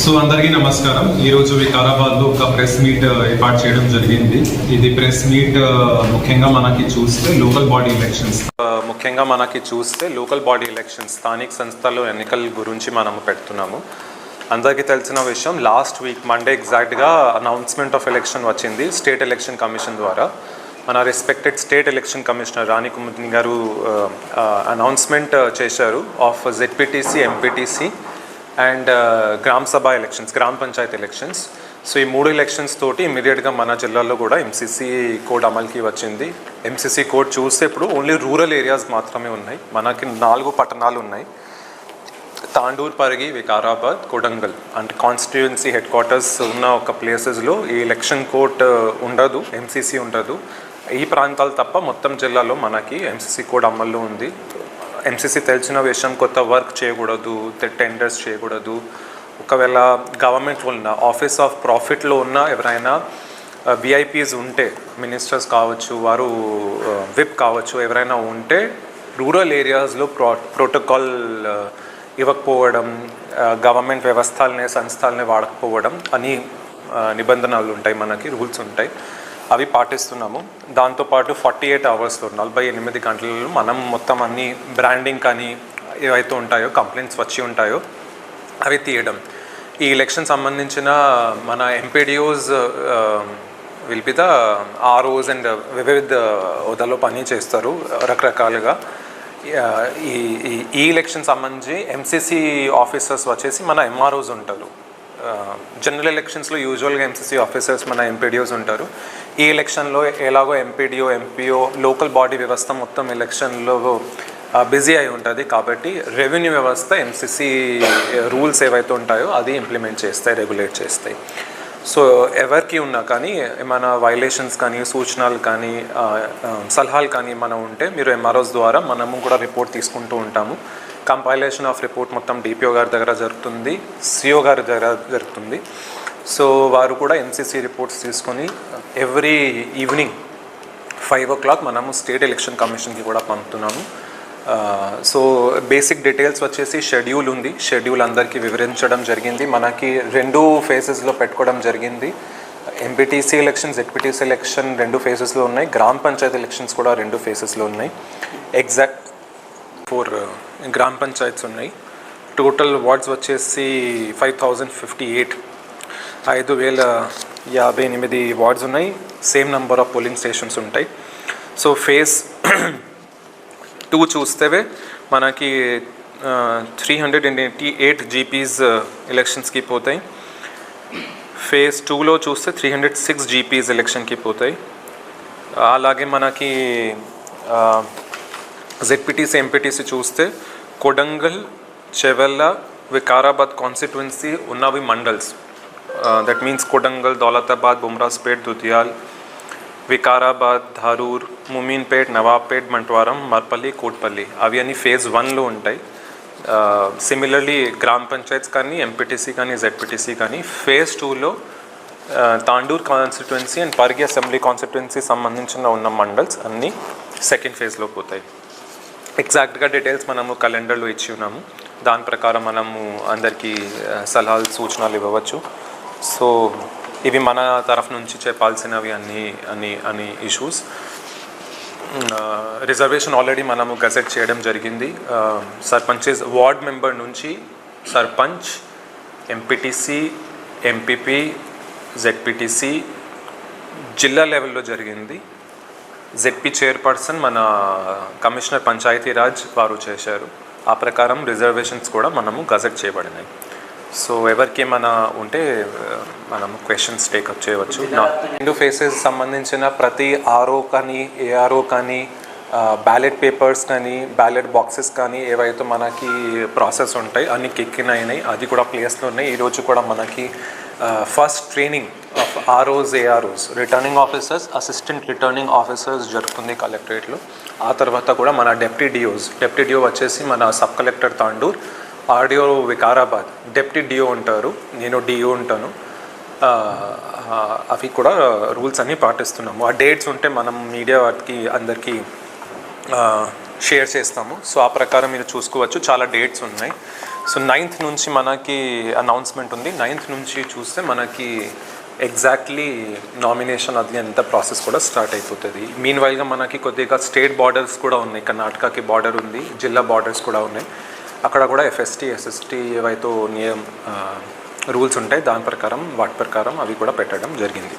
So అందరికీ నమస్కారం. ఈ రోజు వికారాబాద్లో ఒక ప్రెస్ మీట్ uh, ఏర్పాటు చేయడం జరిగింది. ఇది ప్రెస్ మీట్ uh, ముఖ్యంగా మనకి చూస్తే లోకల్ బాడీ ఎలక్షన్స్. Uh, ముఖ్యంగా మనకి చూస్తే లోకల్ బాడీ ఎలక్షన్స్ స్థానిక సంస్థలు ఎన్నికల గురించి మనము పెడుతున్నాము. అందరికీ తెలిసిన విషయం లాస్ట్ వీక్ మండే ఎగ్జాక్ట్గా అనౌన్స్మెంట్ ఆఫ్ ఎలక్షన్ వచ్చింది స్టేట్ ఎలక్షన్ కమిషన్ ద్వారా. మన respected state election commissioner Rani Kumudini గారు అనౌన్స్మెంట్ చేశారు ఆఫ్ జెడ్పీటీసీ ఎంపీటీసీ అండ్ గ్రామ సభ ఎలక్షన్స్ గ్రామ పంచాయత్ ఎలక్షన్స్ సో ఈ మూడు ఎలక్షన్స్ తోటి ఇమీడియట్గా మన జిల్లాలో కూడా ఎంసీసీ కోడ్ అమలుకి వచ్చింది. ఎంసీసీ కోడ్ చూస్తే ఇప్పుడు ఓన్లీ రూరల్ ఏరియాస్ మాత్రమే ఉన్నాయి. మనకి నాలుగు పట్టణాలు ఉన్నాయి. తాండూర్ పరిగి వికారాబాద్ కొడంగల్ అంటే కాన్స్టిట్యుయెన్సీ హెడ్ క్వార్టర్స్ ఉన్న ఒక ప్లేసెస్లో ఈ ఎలక్షన్ కోర్ట్ ఉండదు ఎంసీసీ ఉండదు. ఈ ప్రాంతాలు తప్ప మొత్తం జిల్లాలో మనకి ఎంసీసీ కోడ్ అమల్లో ఉంది. ఎంసీసీ తెలిసిన విషయం కొత్త వర్క్ చేయకూడదు టెండర్స్ చేయకూడదు. ఒకవేళ గవర్నమెంట్ ఉన్న ఆఫీస్ ఆఫ్ ప్రాఫిట్లో ఉన్న ఎవరైనా విఐపీస్ ఉంటే మినిస్టర్స్ కావచ్చు వారు విప్ కావచ్చు ఎవరైనా ఉంటే రూరల్ ఏరియాస్లో ప్రో ప్రోటోకాల్ ఇవ్వకపోవడం గవర్నమెంట్ వ్యవస్థల్ని సంస్థల్ని వాడకపోవడం అని నిబంధనలు ఉంటాయి మనకి రూల్స్ ఉంటాయి. అవి పాటిస్తున్నాము. దాంతోపాటు ఫార్టీ ఎయిట్ అవర్స్లో నలభై ఎనిమిది గంటలలో మనం మొత్తం అన్ని బ్రాండింగ్ కానీ ఏవైతే ఉంటాయో కంప్లైంట్స్ వచ్చి ఉంటాయో అవి తీయడం. ఈ ఎలక్షన్ సంబంధించిన మన MPDOs will be the ROs and వివిధ హోదాలో పని చేస్తారు రకరకాలుగా. ఈ ఈ- ఈ ఎలక్షన్ సంబంధించి ఎంసీసీ ఆఫీసర్స్ వచ్చేసి మన ఎంఆర్ఓస్ ఉంటారు. జనరల్ ఎలక్షన్స్లో యూజువల్గా ఎంసీసీ ఆఫీసర్స్ మన ఎంపీడిఓస్ ఉంటారు. ఈ ఎలక్షన్లో ఎలాగో ఎంపీడీఓ ఎంపీఓ లోకల్ బాడీ వ్యవస్థ మొత్తం ఎలక్షన్లో బిజీ uh, అయి ఉంటుంది. కాబట్టి రెవెన్యూ వ్యవస్థ ఎంసీసీ రూల్స్ uh, ఏవైతే ఉంటాయో అది ఇంప్లిమెంట్ చేస్తాయి రెగ్యులేట్ చేస్తాయి. సో ఎవరికి ఉన్నా కానీ ఏమైనా వైలేషన్స్ కానీ సూచనలు కానీ uh, సలహాలు కానీ మనం ఉంటే మీరు ఎంఆర్ఓస్ ద్వారా మనము కూడా రిపోర్ట్ తీసుకుంటూ ఉంటాము. కంపైలేషన్ ఆఫ్ రిపోర్ట్ మొత్తం డిపిఓ గారి దగ్గర జరుగుతుంది సిఓ గారి దగ్గర జరుగుతుంది. సో వారు కూడా ఎంసీసీ రిపోర్ట్స్ తీసుకొని every evening five o'clock మనము స్టేట్ ఎలక్షన్ కమిషన్కి కూడా పంపుతున్నాము. సో బేసిక్ డీటెయిల్స్ వచ్చేసి షెడ్యూల్ ఉంది. షెడ్యూల్ అందరికీ వివరించడం జరిగింది. మనకి రెండు ఫేజెస్లో పెట్టుకోవడం జరిగింది. ఎంపీటీసీ ఎలక్షన్స్ జెడ్పీటీసీ ఎలక్షన్ రెండు ఫేజెస్లో ఉన్నాయి. గ్రామ పంచాయతీ ఎలక్షన్స్ కూడా రెండు ఫేజెస్లో ఉన్నాయి. ఎగ్జాక్ట్ ఫోర్ గ్రామ పంచాయత్స్ ఉన్నాయి టోటల్ వార్డ్స్ వచ్చేసి ఫైవ్ థౌజండ్ ఫిఫ్టీ ఎయిట్ ఐదు వేల యాభై ఎనిమిది వార్డ్స్ ఉన్నాయి. Same number of polling stations ఉంటాయి. సో ఫేస్ టూ చూస్తేవే మనకి three hundred and eighty eight GPs ఎలక్షన్స్కి పోతాయి. ఫేజ్ టూలో చూస్తే త్రీ హండ్రెడ్ సిక్స్ జీపీస్ ఎలక్షన్కి పోతాయి. అలాగే మనకి జెడ్పీటీసీ ఎంపీటీసీ చూస్తే కొడంగల్ చెవెల్ల వికారాబాద్ కాన్స్టిట్యున్సీ ఉన్నవి mandals. That means Kodangal Daulatabad Bomraspet Duddyal Vikarabad Dharur Mominpet Nawabpet Bantwaram Marpalle Kotpally. అవి అన్ని ఫేజ్ వన్లో ఉంటాయి. సిమిలర్లీ గ్రామ పంచాయత్స్ కానీ ఎంపీటీసీ కానీ జెడ్పీటీసీ కానీ ఫేజ్ టూలో Tandur constituency and Pargi assembly constituency సంబంధించిన ఉన్న మండల్స్ అన్నీ సెకండ్ ఫేజ్లో పోతాయి. ఎగ్జాక్ట్గా డీటెయిల్స్ మనము క్యాలెండర్లో ఇచ్చి ఉన్నాము. దాని ప్రకారం మనము అందరికీ సలహాలు సూచనలు ఇవ్వవచ్చు. సో ఇవి మన తరఫు నుంచి చెప్పాల్సినవి అన్ని అని అని ఇష్యూస్ రిజర్వేషన్ ఆల్రెడీ మనము గజెట్ చేయడం జరిగింది. సర్పంచెస్ వార్డ్ మెంబర్ నుంచి సర్పంచ్ ఎంపీటీసీ ఎంపీపీ జెడ్పీటీసీ జిల్లా లెవెల్లో జరిగింది. జెడ్పీ చైర్పర్సన్ మన కమిషనర్ పంచాయతీరాజ్ వారు చేశారు. ఆ ప్రకారం రిజర్వేషన్స్ కూడా మనము గజెట్ చేయబడినాయి. సో ఎవరికి ఏమైనా ఉంటే ఆ, మనము క్వశ్చన్స్ టేకప్ చేయవచ్చు. రెండు ఫేసెస్ సంబంధించిన ప్రతి ఆర్ఓ కానీ ఏఆర్ఓ కానీ బ్యాలెట్ పేపర్స్ కానీ బ్యాలెట్ బాక్సెస్ కానీ ఏవైతే మనకి ప్రాసెస్ ఉంటాయి అన్ని కిక్కిన్ అయినాయి అది కూడా ప్లేస్లో ఉన్నాయి. ఈరోజు కూడా మనకి first training of ROs AROs returning officers assistant returning officers జరుగుతుంది కలెక్టరేట్లో ఆ తర్వాత కూడా మన డెప్టీ డిఓస్ డెప్టీ డిఓ వచ్చేసి మన sub collector Tandur RDO Vikarabad deputy DO ఉంటారు నేను డిఓ ఉంటాను. అవి కూడా రూల్స్ అన్నీ పాటిస్తున్నాము. ఆ డేట్స్ ఉంటే మనం మీడియా వారికి అందరికీ షేర్ చేస్తాము. సో ఆ ప్రకారం మీరు చూసుకోవచ్చు. చాలా డేట్స్ ఉన్నాయి. సో నైన్త్ నుంచి మనకి అనౌన్స్మెంట్ ఉంది నైన్త్ నుంచి చూస్తే మనకి ఎగ్జాక్ట్లీ నామినేషన్ అది అంత ప్రాసెస్ కూడా స్టార్ట్ అయిపోతుంది మీన్ వైల్గా మనకి కొద్దిగా స్టేట్ బార్డర్స్ కూడా ఉన్నాయి కర్ణాటకకి బార్డర్ ఉంది జిల్లా బార్డర్స్ కూడా ఉన్నాయి అక్కడ కూడా ఎఫ్ఎస్టీ ఎస్ఎస్టీ ఏవైతే నియమ్ రూల్స్ ఉంటాయి దాని ప్రకారం వాటి ప్రకారం అవి కూడా పెట్టడం జరిగింది.